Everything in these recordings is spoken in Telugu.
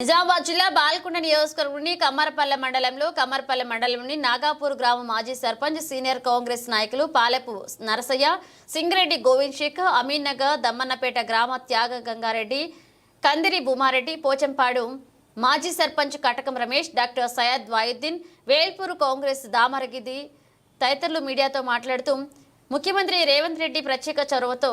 నిజామాబాద్ జిల్లా బాల్కొండ నియోజకవర్గంలోని కమ్మరపల్లె మండలంలో కమ్మరపల్లె మండలంలోని నాగాపూర్ గ్రామ మాజీ సర్పంచ్ సీనియర్ కాంగ్రెస్ నాయకులు పాలెపు నరసయ్య సింగిరెడ్డి గోవింద్ షేక్ అమీన్నగర్ దమ్మన్నపేట గ్రామ త్యాగ గంగారెడ్డి కందిరి భూమారెడ్డి పోచంపాడు మాజీ సర్పంచ్ కటకం రమేష్ డాక్టర్ సయద్ వాయుద్దీన్ వేల్పూరు కాంగ్రెస్ దామరగిది తదితరులు మీడియాతో మాట్లాడుతూ ముఖ్యమంత్రి రేవంత్ రెడ్డి ప్రత్యేక చొరవతో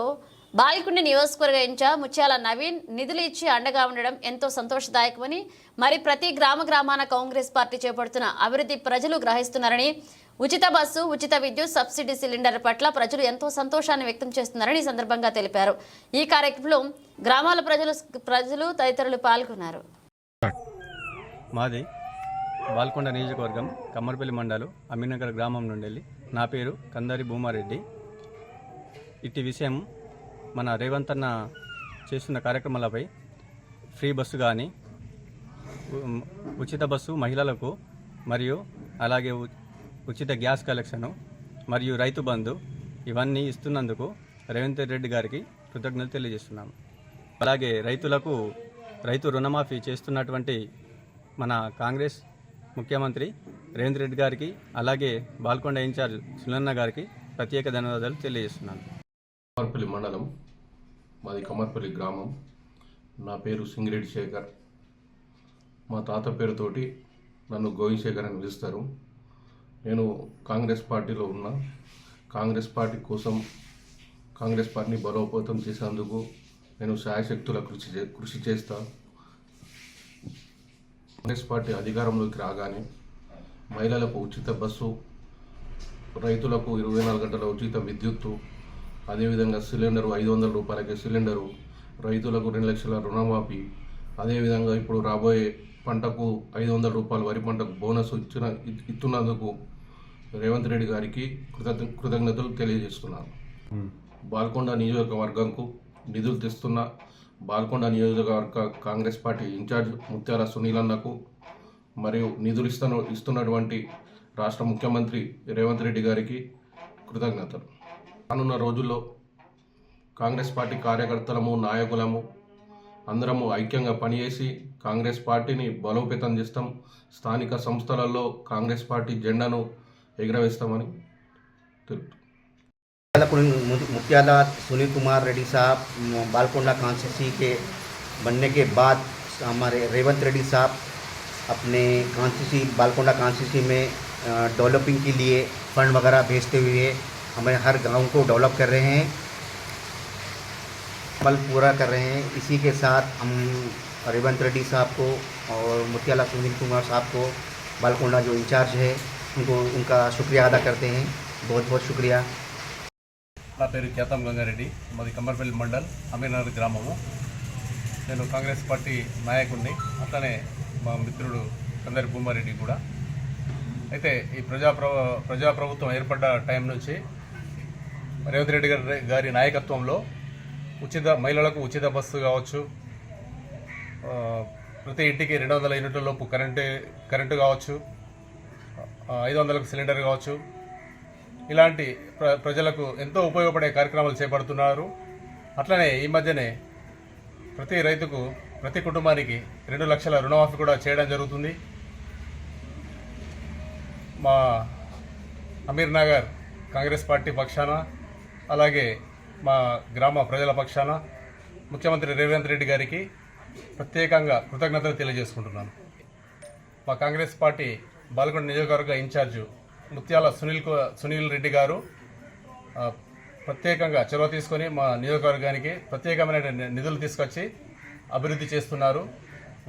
బాల్కొండ నియోజకవర్గ ఇన్ఛార్జ్ ముత్యాల నవీన్ నిధులు ఇచ్చి అండగా ఉండడం ఎంతో సంతోషదాయకమని మరి ప్రతి గ్రామ గ్రామాన కాంగ్రెస్ పార్టీ చేపడుతున్న అభివృద్ధి ప్రజలు గ్రహిస్తున్నారని ఉచిత బస్సు ఉచిత విద్యుత్ సబ్సిడీ సిలిండర్ పట్ల ప్రజలు ఎంతో సంతోషాన్ని వ్యక్తం చేస్తున్నారని ఈ సందర్భంగా తెలిపారు. ఈ కార్యక్రమంలో గ్రామాల ప్రజలు ప్రజలు తదితరులు పాల్గొన్నారు. మాది బాల్కొండ నియోజకవర్గం కమ్మర్పల్లి మండలం అమీనగర్ గ్రామం నుండి వెళ్ళి నా పేరు కందారి భూమారెడ్డి. ఇట్టి విషయం మన రేవంత్ అన్న చేస్తున్న కార్యక్రమాలపై ఫ్రీ బస్సు కానీ ఉచిత బస్సు మహిళలకు మరియు అలాగే ఉచిత గ్యాస్ కలెక్షను మరియు రైతు బంధు ఇవన్నీ ఇస్తున్నందుకు రేవంత్ రెడ్డి గారికి కృతజ్ఞతలు తెలియజేస్తున్నాము. అలాగే రైతులకు రైతు రుణమాఫీ చేస్తున్నటువంటి మన కాంగ్రెస్ ముఖ్యమంత్రి రేవంత్ రెడ్డి గారికి అలాగే బాల్కొండ ఇన్ఛార్జ్ సులన్న గారికి ప్రత్యేక ధన్యవాదాలు తెలియజేస్తున్నాను. కమర్పల్లి మండలం. మాది కమర్పల్లి గ్రామం. నా పేరు సింగిరెడ్డి శేఖర్. మా తాత పేరుతోటి నన్ను గోవింద్ శేఖర్ అని పిలుస్తారు. నేను కాంగ్రెస్ పార్టీలో ఉన్నా. కాంగ్రెస్ పార్టీ కోసం కాంగ్రెస్ పార్టీని బలోపేతం చేసేందుకు నేను శాయశక్తుల కృషి చే కృషి చేస్తా. కాంగ్రెస్ పార్టీ అధికారంలోకి రాగానే మహిళలకు ఉచిత బస్సు రైతులకు ఇరవై నాలుగు గంటల ఉచిత విద్యుత్తు అదేవిధంగా సిలిండరు ఐదు వందల రూపాయలకి సిలిండరు రైతులకు రెండు లక్షల రుణమాఫీ. అదేవిధంగా ఇప్పుడు రాబోయే పంటకు ఐదు వందల రూపాయలు వరి పంటకు బోనస్ ఇచ్చిన ఇస్తున్నందుకు రేవంత్ రెడ్డి గారికి కృతజ్ఞ కృతజ్ఞతలు తెలియజేస్తున్నాను. బాల్కొండ నియోజకవర్గంకు నిధులు తెస్తున్న బాల్కొండ నియోజకవర్గ కాంగ్రెస్ పార్టీ ఇన్ఛార్జ్ ముత్యాల సునీలన్నకు మరియు నిధులు ఇస్తున్న ఇస్తున్నటువంటి రాష్ట్ర ముఖ్యమంత్రి రేవంత్ రెడ్డి గారికి కృతజ్ఞతలు. రానున్న రోజుల్లో కాంగ్రెస్ పార్టీ కార్యకర్తలము నాయకులము అందరము ఐక్యంగా పనిచేసి కాంగ్రెస్ పార్టీని బలోపేతం చేస్తాం స్థానిక సంస్థలలో కాంగ్రెస్ పార్టీ జెండాను ఎగురవేస్తామని తెలుపుతున్నాను मुत्याला मुत्याला सुनील कुमार रेड्डी साहब म, बालकोंडा कॉन्स्टिट्यूंसी के बनने के बाद हमारे रेवंत रेड्डी साहब अपने कॉन्स्टिट्यूंसी बालकोंडा कॉन्स्टिट्यूंसी में डेवलपिंग के लिए फंड वगैरह भेजते हुए हमें हर गांव को डेवलप कर रहे हैं अमल पूरा कर रहे हैं इसी के साथ हम रेवंत रेड्डी साहब को और मुत्याला सुनील कुमार साहब को बालकोंडा जो इंचार्ज है उनको उनका शुक्रिया अदा करते हैं बहुत बहुत शुक्रिया నా పేరు కేతం గంగారెడ్డి మాది కమ్మర్పల్లి మండల్ అమీర్నగర్ గ్రామము నేను కాంగ్రెస్ పార్టీ నాయకుడిని అట్లనే మా మిత్రుడు కందరి భూమారెడ్డి కూడా అయితే ఈ ప్రజాప్ర ప్రజాప్రభుత్వం ఏర్పడ్డ టైం నుంచి రేవంత్ రెడ్డి గారి గారి నాయకత్వంలో ఉచిత మహిళలకు ఉచిత బస్సు కావచ్చు. ప్రతి ఇంటికి రెండు వందల యూనిట్ల లోపు కరెంటు కరెంటు కావచ్చు. ఐదు వందలకు సిలిండర్ కావచ్చు. ఇలాంటి ప్ర ప్రజలకు ఎంతో ఉపయోగపడే కార్యక్రమాలు చేపడుతున్నారు. అట్లనే ఈ మధ్యనే ప్రతి రైతుకు ప్రతి కుటుంబానికి రెండు లక్షల రుణమాఫీ కూడా చేయడం జరుగుతుంది. మా అమీర్ నగర్ కాంగ్రెస్ పార్టీ పక్షాన అలాగే మా గ్రామ ప్రజల పక్షాన ముఖ్యమంత్రి రేవంత్ రెడ్డి గారికి ప్రత్యేకంగా కృతజ్ఞతలు తెలియజేసుకుంటున్నాను. మా కాంగ్రెస్ పార్టీ బాల్కొండ నియోజకవర్గ ఇన్ఛార్జు ముత్యాల సునీల్ సునీల్ రెడ్డి గారు ప్రత్యేకంగా చొరవ తీసుకొని మా నియోజకవర్గానికి ప్రత్యేకమైన నిధులు తీసుకొచ్చి అభివృద్ధి చేస్తున్నారు.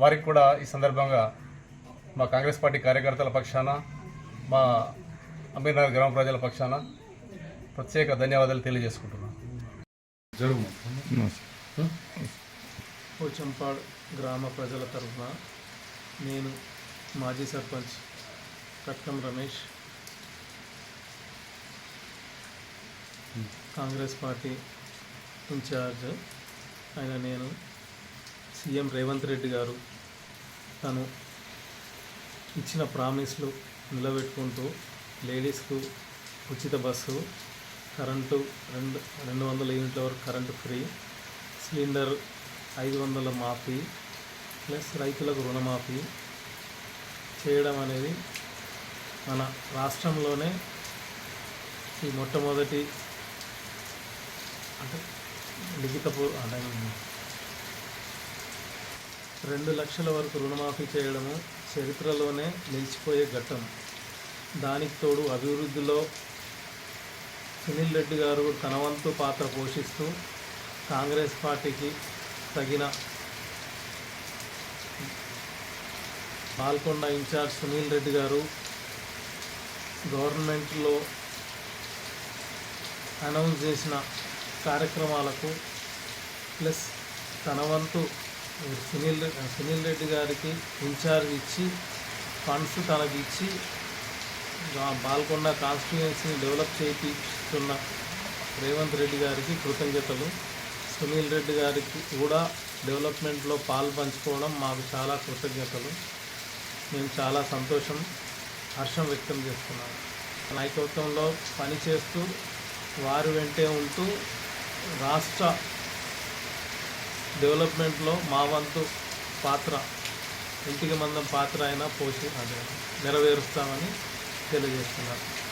వారికి కూడా ఈ సందర్భంగా మా కాంగ్రెస్ పార్టీ కార్యకర్తల పక్షాన మా అమీర్నగర్ గ్రామ ప్రజల పక్షాన ప్రత్యేక ధన్యవాదాలు తెలియజేసుకుంటున్నాను. పోచంపాడ్ గ్రామ ప్రజల తరఫున నేను మాజీ sarpanch Katkam Ramesh Congress party incharge అయిన నేను సీఎం రేవంత్ రెడ్డి గారు తను ఇచ్చిన ప్రామిస్లు నిలబెట్టుకుంటూ లేడీస్కు ఉచిత బస్సు కరెంటు రెండు రెండు వందల యూనిట్ల వరకు కరెంటు ఫ్రీ. సిలిండర్ ఐదు వందల మాఫీ ప్లస్ రైతులకు రుణమాఫీ చేయడం అనేది మన రాష్ట్రంలోనే ఈ మొట్టమొదటి అంటే లిఖితపూ అంటే రెండు లక్షల వరకు రుణమాఫీ చేయడము చరిత్రలోనే నిలిచిపోయే ఘట్టం. దానికి తోడు అభివృద్ధిలో సునీల్ రెడ్డి గారు తన వంతు పాత్ర పోషిస్తూ కాంగ్రెస్ పార్టీకి తగిన పాల్కొండ ఇన్ఛార్జ్ సునీల్ రెడ్డి గారు గవర్నమెంట్లో అనౌన్స్ చేసిన కార్యక్రమాలకు ప్లస్ తన వంతు సునీల్ సునీల్ రెడ్డి గారికి ఇన్ఛార్జ్ ఇచ్చి ఫండ్స్ తనకి ఇచ్చి పాల్గొన్న కాన్స్టిట్యుయెన్సీని డెవలప్ చేయిస్తున్న రేవంత్ రెడ్డి గారికి కృతజ్ఞతలు. సునీల్ రెడ్డి గారికి కూడా డెవలప్మెంట్లో పాలు పంచుకోవడం మాకు చాలా కృతజ్ఞతలు. మేము చాలా సంతోషం హర్షం వ్యక్తం చేస్తున్నాము నాయకత్వంలో పనిచేస్తూ వారు వెంటే ఉంటూ రాష్ట్ర డెవలప్మెంట్లో మా వంతు పాత్ర ఇంటికి మందం పాత్ర అయినా పోషి అదే నెరవేరుస్తామని తెలియజేస్తున్నారు.